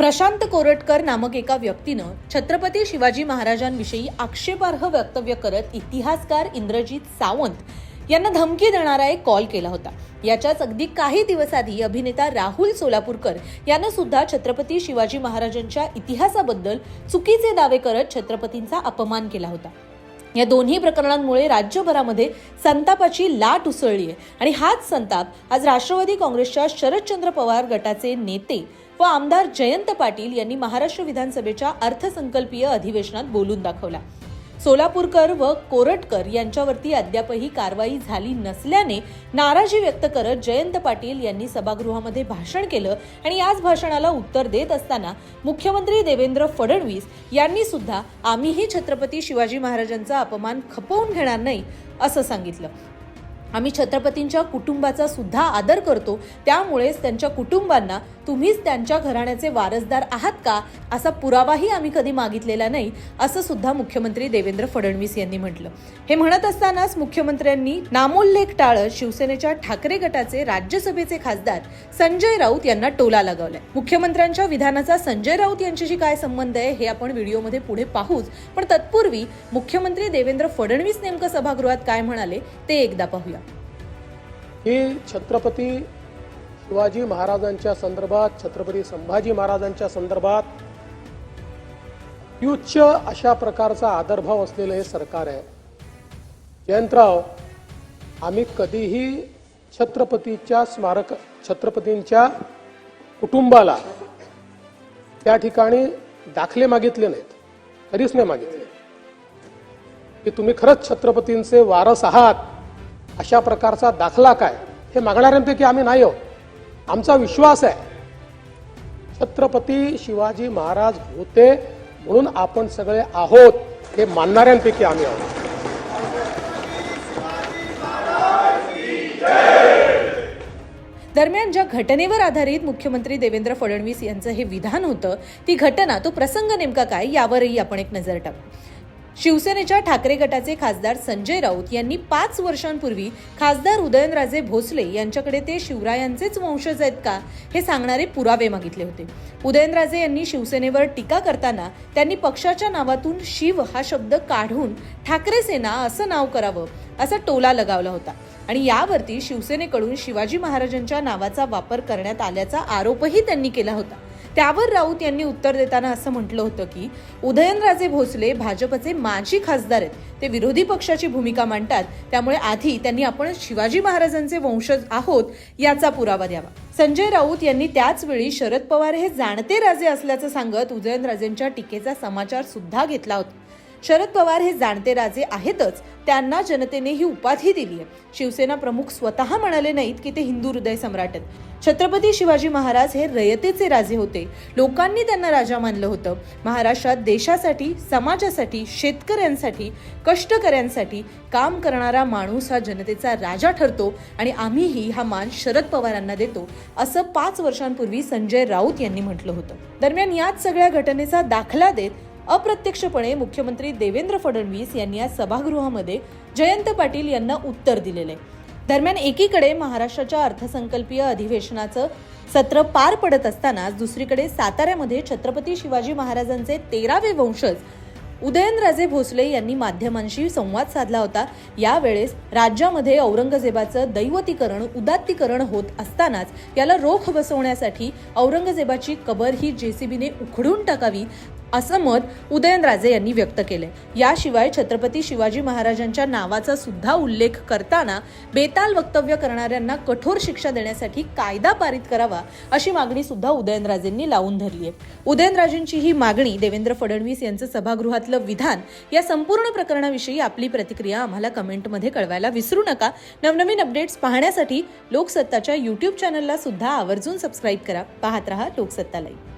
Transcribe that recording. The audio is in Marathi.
प्रशांत कोरटकर नामक एका व्यक्तीनं छत्रपती शिवाजी महाराजांविषयी आक्षेपार्ह वक्तव्य करत इतिहासकार इंद्रजित सावंत यांना धमकी देणारा एक कॉल केला होता. याच्याच अगदी काही दिवस आधी अभिनेता राहुल सोलापूरकर यानं सुद्धा छत्रपती शिवाजी महाराजांच्या इतिहासाबद्दल चुकीचे दावे करत छत्रपतींचा अपमान केला होता. या दोन्ही प्रकरणांमुळे राज्यभरामध्ये संतापाची लाट उसळली आहे आणि हाच संताप आज राष्ट्रवादी काँग्रेसच्या शरदचंद्र पवार गटाचे नेते व आमदार जयंत पाटील यांनी महाराष्ट्र विधानसभेच्या अर्थसंकल्पीय अधिवेशनात बोलून दाखवला. सोलापूरकर व कोरटकर यांच्यावरती अद्यापही कारवाई झाली नसल्याने नाराजी व्यक्त करत जयंत पाटील यांनी सभागृहामध्ये भाषण केलं आणि याच भाषणाला उत्तर देत असताना मुख्यमंत्री देवेंद्र फडणवीस यांनी सुद्धा आम्हीही छत्रपती शिवाजी महाराजांचा अपमान खपवून घेणार नाही असं सांगितलं. आम्ही छत्रपतींच्या कुटुंबाचा सुद्धा आदर करतो त्यामुळेच त्यांच्या कुटुंबांना तुम्हीच त्यांच्या घराण्याचे वारसदार आहात का? असा पुरावाही आम्ही कधी मागितलेला नाही असं सुद्धा मुख्यमंत्री देवेंद्र फडणवीस यांनी म्हटलं. हे म्हणत असतानाच मुख्यमंत्र्यांनी नामोल्लेख टाळत शिवसेनेच्या ठाकरे गटाचे राज्यसभेचे खासदार संजय राऊत यांना टोला लगावलाय. मुख्यमंत्र्यांच्या विधानाचा संजय राऊत यांच्याशी काय संबंध आहे हे आपण व्हिडिओमध्ये पुढे पाहूच. पण तत्पूर्वी मुख्यमंत्री देवेंद्र फडणवीस नेमकं सभागृहात काय म्हणाले ते एकदा पाहूया. ही छत्रपती शिवाजी महाराजांच्या संदर्भात छत्रपती संभाजी महाराजांच्या संदर्भात उच्च अशा प्रकारचा आदरभाव असलेलं हे सरकार आहे. जयंतराव आम्ही कधीही छत्रपतीच्या स्मारक छत्रपतींच्या कुटुंबाला त्या ठिकाणी दाखले मागितले नाहीत. कधीच नाही मागितले. की तुम्ही खरंच छत्रपतींचे वारस आहात अशा प्रकारचा दाखला काय? हे मागणाऱ्यांपैकी आम्ही नाही आहोत. आमचा विश्वास आहे. छत्रपती शिवाजी महाराज होते म्हणून आपण सगळे आहोत हे मानणाऱ्यांपैकी आम्ही आहोत. दरम्यान ज्या घटनेवर आधारित मुख्यमंत्री देवेंद्र फडणवीस यांचं हे विधान होतं ती घटना तो प्रसंग नेमका काय यावरही आपण एक नजर टाकू. शिवसेनेच्या ठाकरे गटाचे खासदार संजय राऊत यांनी पाच वर्षांपूर्वी खासदार उदयनराजे भोसले यांच्याकडे ते शिवरायांचेच वंशज आहेत का हे सांगणारे पुरावे मागितले होते. उदयनराजे यांनी शिवसेनेवर टीका करताना त्यांनी पक्षाच्या नावातून शिव हा शब्द काढून ठाकरे सेना असं नाव करावं असा टोला लगावला होता आणि यावरती शिवसेनेकडून शिवाजी महाराजांच्या नावाचा वापर करण्यात आल्याचा आरोपही त्यांनी केला होता. त्यावर राऊत यांनी उत्तर देताना असं म्हटलं होतं की उदयनराजे भोसले भाजपचे माजी खासदार आहेत. ते विरोधी पक्षाची भूमिका मांडतात. त्यामुळे आधी त्यांनी आपण शिवाजी महाराजांचे वंशज आहोत याचा पुरावा द्यावा. संजय राऊत यांनी त्याच वेळी शरद पवार हे जाणते राजे असल्याचं सांगत उदयनराजेंच्या टीकेचा समाचार सुद्धा घेतला होता. शरद पवार हे जाणते राजे आहेतच. त्यांना जनतेने ही उपाधी दिली आहे. शिवसेना प्रमुख स्वतः म्हणाले नाहीत की ते हिंदू हृदय सम्राट आहेत. छत्रपती शिवाजी महाराज हे रयतेचे राजे होते. लोकांनी त्यांना राजा मानलं होतं. महाराष्ट्रात देशासाठी समाजासाठी शेतकऱ्यांसाठी कष्टकऱ्यांसाठी काम करणारा माणूस हा जनतेचा राजा ठरतो आणि आम्हीही हा मान शरद पवारांना देतो असं पाच वर्षांपूर्वी संजय राऊत यांनी म्हटलं होतं. दरम्यान याच सगळ्या घटनेचा दाखला देत अप्रत्यक्षपणे मुख्यमंत्री देवेंद्र फडणवीस यांनी आज सभागृहामध्ये जयंत पाटील यांना उत्तर दिलेले. दरम्यान एकीकडे महाराष्ट्राच्या अर्थसंकल्पीय अधिवेशनाचं सत्र पार पडत असतानाच दुसरीकडे साताऱ्यामध्ये छत्रपती शिवाजी महाराजांचे तेरावे वंशज उदयनराजे भोसले यांनी माध्यमांशी संवाद साधला होता. यावेळेस राज्यामध्ये औरंगजेबाचं दैवतीकरण उदात्तीकरण होत असतानाच याला रोख बसवण्यासाठी औरंगजेबाची कबर ही जेसीबीने उखडून टाकावी असं मत उदयनराजे यांनी व्यक्त केले याशिवाय छत्रपती शिवाजी महाराजांच्या नावाचा सुद्धा उल्लेख करताना बेताल वक्तव्य करणाऱ्यांना कठोर शिक्षा देण्यासाठी कायदा पारित करावा अशी मागणी सुद्धा उदयनराजेंनी लावून धरली आहे. उदयनराजेंची ही मागणी देवेंद्र फडणवीस यांचं सभागृहातलं विधान या संपूर्ण प्रकरणाविषयी आपली प्रतिक्रिया आम्हाला कमेंटमध्ये कळवायला विसरू नका. नवनवीन अपडेट्स पाहण्यासाठी लोकसत्ताच्या यूट्यूब चॅनलला सुद्धा आवर्जून सबस्क्राईब करा. पाहत रहा लोकसत्ता लाईव्ह